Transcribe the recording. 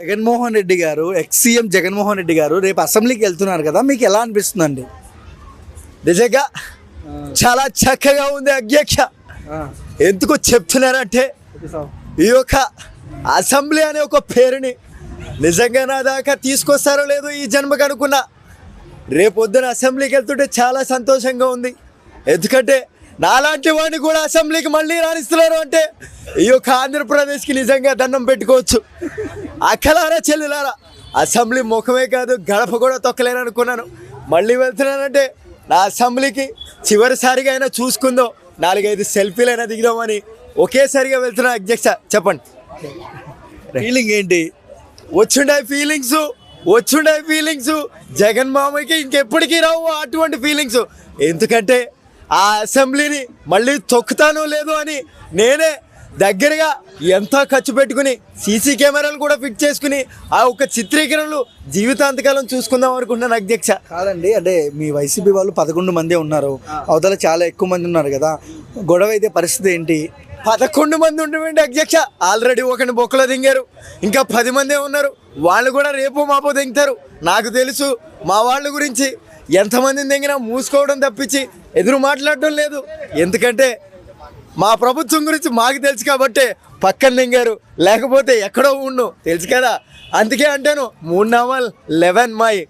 జగన్మోహన్ రెడ్డి గారు ex CM Jaganmohan Reddy గారు రేపు అసెంబ్లీకి వెళ్తున్నారు కదా మీకు ఎలా అనిపిస్తుందండి? నిజంగా చాలా చక్కగా ఉంది అధ్యక్ష. ఎందుకు చెప్తున్నారంటే ఈ యొక్క అసెంబ్లీ అనే ఒక పేరుని నిజంగా నా దాకా తీసుకొస్తారో లేదో ఈ జన్మకు అనుకున్నా. రేపొద్దున అసెంబ్లీకి వెళ్తుంటే చాలా సంతోషంగా ఉంది. ఎందుకంటే నాలాంటి వాడిని కూడా అసెంబ్లీకి మళ్ళీ రాణిస్తున్నారు అంటే ఈ యొక్క ఆంధ్రప్రదేశ్కి నిజంగా దండం పెట్టుకోవచ్చు. అక్కలారా చెల్లులారా అసెంబ్లీ ముఖమే కాదు గడప కూడా తొక్కలేను అనుకున్నాను. మళ్ళీ వెళ్తున్నానంటే నా అసెంబ్లీకి చివరిసారిగా అయినా చూసుకుందో. నాలుగైదు సెల్ఫీలైనా దిగుదామని ఒకేసారిగా వెళ్తున్నా అధ్యక్ష. చెప్పండి. ఫీలింగ్ ఏంటి? వచ్చుండే ఫీలింగ్స్ వచ్చుండే ఫీలింగ్స్ జగన్ మామయ్యకి ఇంకెప్పటికీ రావు అటువంటి ఫీలింగ్స్ ఎందుకంటే ఆ అసెంబ్లీని మళ్ళీ తొక్కుతానో లేదో అని నేనే దగ్గరగా ఎంతో ఖర్చు పెట్టుకుని సీసీ కెమెరాలు కూడా ఫిట్ చేసుకుని ఆ ఒక్క చిత్రీకరణలు జీవితాంతకాలం చూసుకుందాం అనుకుంటున్నాను అధ్యక్ష. కాదండి అంటే మీ వైసీపీ వాళ్ళు పదకొండు మంది ఉన్నారు. అవతల చాలా ఎక్కువ మంది ఉన్నారు కదా. గొడవ అయితే పరిస్థితి ఏంటి? పదకొండు మంది ఉండమండి అధ్యక్ష. ఆల్రెడీ ఒకరిని బొక్కలో దింగారు. ఇంకా పది మందే ఉన్నారు. వాళ్ళు కూడా రేపు మాపో దింగుతారు. నాకు తెలుసు మా వాళ్ళ గురించి. ఎంతమందిని దింగినా మూసుకోవడం తప్పించి ఎదురు మాట్లాడడం లేదు. ఎందుకంటే మా ప్రభుత్వం గురించి మాకు తెలుసు కాబట్టి పక్కన నింగారు లేకపోతే ఎక్కడో ఉండు తెలుసు కదా? అందుకే అంటాను మూడు నామాలు లెవెన్ మై.